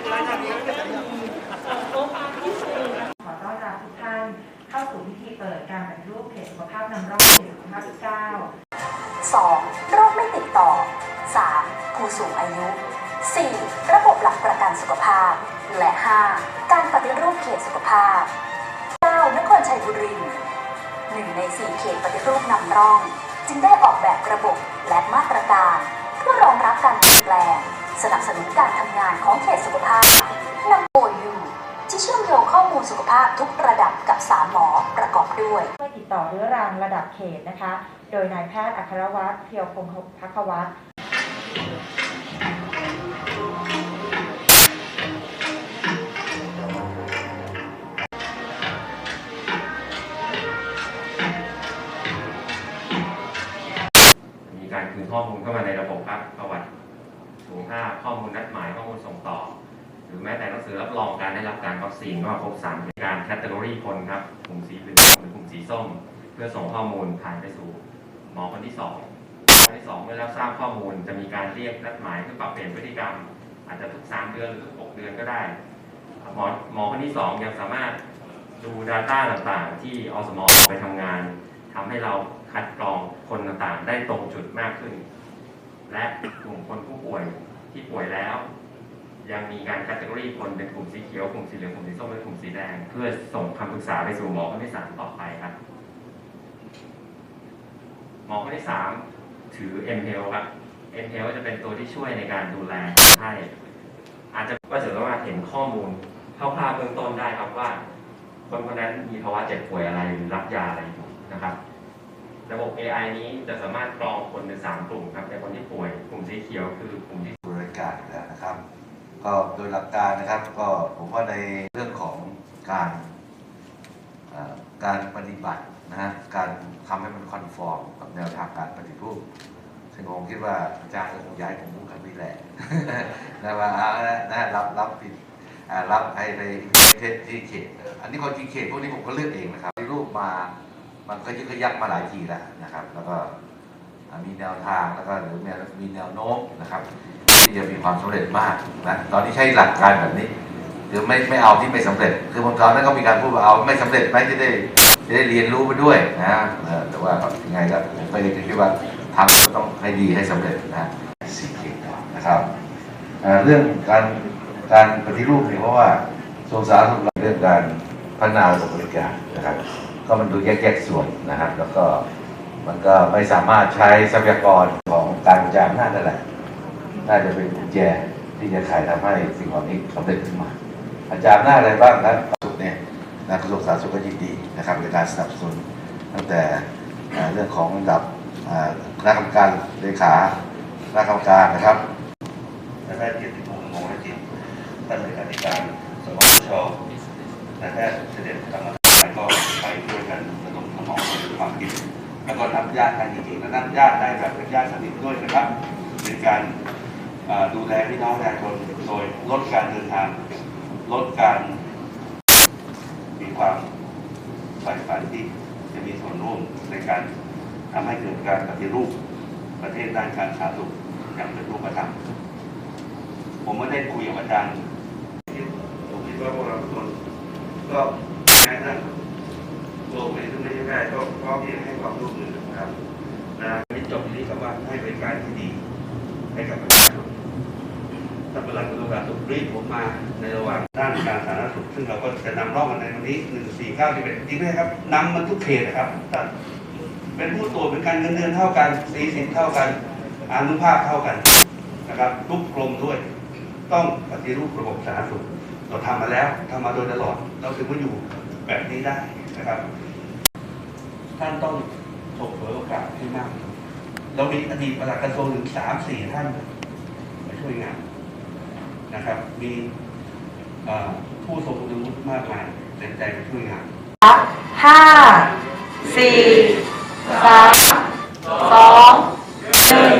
ขอต้อนรับทุกท่านเข้าสู่พิธีเปิดการปฏิรูปเขตสุขภาพนำร่องเขตสุขภาพที่เก้า 2. โรคไม่ติดต่อ 3. ผู้สูงอายุ 4. ระบบหลักประกันสุขภาพ และ 5. การปฏิรูปเขตสุขภาพ 9. นครชัยบุรีหนึ่งใน 4 เขตปฏิรูปนำร่อง จึงได้ออกแบบระบบและมาตรการ สนับสนุนการทำงานของเขตสุขภาพนำโอยูที่เชื่อมโยงข้อมูลสุขภาพทุกระดับกับสามหมอประกอบด้วยช่วยติดต่อเรื้อรังระดับเขตนะคะ โดยนายแพทย์อัครวัตรเพียวพงศ์พักวัตรมีการคืนข้อมูลเข้ามาในระบบครับประวัติ สุขภาพข้อมูลนัดหมายข้อมูลส่งต่อ หรือแม้แต่หนังสือรับรองการได้รับการวัคซีนก็ครบสามการแคตตาล็อคนครับกลุ่มสีเหลืองหรือกลุ่มสีส้ม เพื่อส่งข้อมูลผ่านไปสู่หมอคนที่สองคนที่สองเมื่อรับทราบข้อมูลจะมีการเรียกนัดหมายเพื่อปรับเปลี่ยนพฤติกรรม อาจจะทุกสามเดือนหรือทุกหกเดือนก็ได้หมอหมอคนที่สองยังสามารถดู Data ต่างๆ ที่อสมอไปทำงานทำให้เราคัดกรองคนต่างๆ ได้ตรงจุดมากขึ้น และกลุ่มคนผู้ป่วยที่ป่วยแล้ว ยังมีการคัตเกอรี่คนเป็นกลุ่มสีเขียวกลุ่มสีเหลืองกลุ่มสีส้มและกลุ่มสีแดง เพื่อส่งคำปรึกษาไปสู่หมอคนที่สามต่อไปครับ หมอคนที่สามถือ m h e l ครับ m h e l จะเป็นตัวที่ช่วยในการดูแลคนไข้อาจจะก็จะสามารถเห็นข้อมูลคร่าวๆเบื้องต้นได้ครับว่า คนคนนั้นมีภาวะเจ็บป่วยอะไรหรือรับยาอะไรอยู่นะครับ ระบบ AI นี้จะสามารถกรองคนเป็นสามกลุ่มครับในคนที่ป่วย กลุ่มสีเขียวคือกลุ่มที่บริการอยู่แล้วนะครับ ก็โดยหลักการนะครับก็ผมว่าในเรื่องของการการปฏิบัตินะฮะการทำให้มันคอนฟอร์มกับแนวทางการปฏิรูปซึ่งผมคิดว่าอาจารย์ก็คงย้ายผมพูดคำนี้แหละนะว่าเอาละนะรับรับผิดรับให้ไปเทศที่เขต อันนี้คนจริงเขตพวกนี้ผมก็เลือกเองนะครับรูปมา มันก็ยึกขยักมาหลายทีแล้วนะครับ แล้วก็มีแนวทางแล้วก็หรือมีแนวโน้มนะครับที่จะมีความสำเร็จมากนะตอนนี้ใช้หลักการแบบนี้คือไม่ไม่เอาที่ไม่สำเร็จ คือบางครั้งนั้นก็มีการพูดว่าเอาไม่สำเร็จไหมจะได้จะได้เรียนรู้ไปด้วยนะแต่ว่ายังไงก็ผมก็ยังคิดว่าทำก็ต้องให้ดีให้สำเร็จนะสี่เขตก่อนะครับเรื่องการการปฏิรูปเนี่ยเพราะว่าทรงสารสุขเรื่องการพัฒนาระบบบริการนะครับ ก็มันดูแยกๆส่วนนะครับ แล้วก็มันก็ไม่สามารถใช้ทรัพยากรของการกระจายอำนาจนั่นแหละน่าจะเป็นกุญแจที่จะขายทำให้สิ่งเหล่านี้สำเร็จขึ้นมา อาจารย์หน้าอะไรบ้างครับสุขเนี่ยนะกระทรวงสาธารณสุขก็ยินดีนะครับในการสนับสนุนตั้งแต่เรื่องของระดับคณะกรรมการเลขาคณะกรรมการนะครับนายแพทย์เกียรติพงษ์มงคลจิตท่านเลขาธิการสมชนายแพทย์เสด็จธรรมทานก็ไปด้วยกันระดมสมิดแล้วก็นับญาติกันจริงๆและนับญาติได้แบบเป็นญาติสนิทด้วยนะครับเป็นการดูแลพี่น้องประชาชนโดยลดการเดินทาง ลดการมีความใฝ่ฝันที่จะมีส่วนร่วมในการทำให้เกิดการปฏิรูปประเทศด้านการสาธารณสุขอย่างเป็นรูปธรรมผมไม่ได้คุยกับอาจารย์ผมคิดว่าพวกเราทุกคนก็แม้กระทั่ง โลกนี้ซึ่งไม่ใช่แพทย์ก็พร้อมให้ความร่วมมือนะครับนะนี่จบนี่คำว่าให้บริการที่ดีให้กับประชาชนท่านประหลัดกระทรวงสาธารณสุขรีบผมมาในระหว่างด้านการสาธารณสุขซึ่งเราก็จะนำร่องกันในวันนี้หนึ่งสี่เก้าสิบเอ็ดจริงไหมครับนำมันทุกเขตนะครับเป็นผู้ตรวจเป็นการเงินเดือนเท่ากันสีสิทธิ์เท่ากันอนุภาพเท่ากันนะครับทุกกรมด้วย ต้องปฏิรูประบบสาธารณสุขเราทำมาแล้วทำมาโดยตลอด เราถึงมาอยู่ แบบนี้ได้นะครับ ท่านต้องถกเผยโอกาสให้มากเรามีอดีตประหลัดกระทรวงถึงสามสี่ท่านมาช่วยงานนะครับ มีผู้ทรงคุณวุฒิมากมายเต็มใจมาช่วยงานห้าสี่สามสองหนึ่ง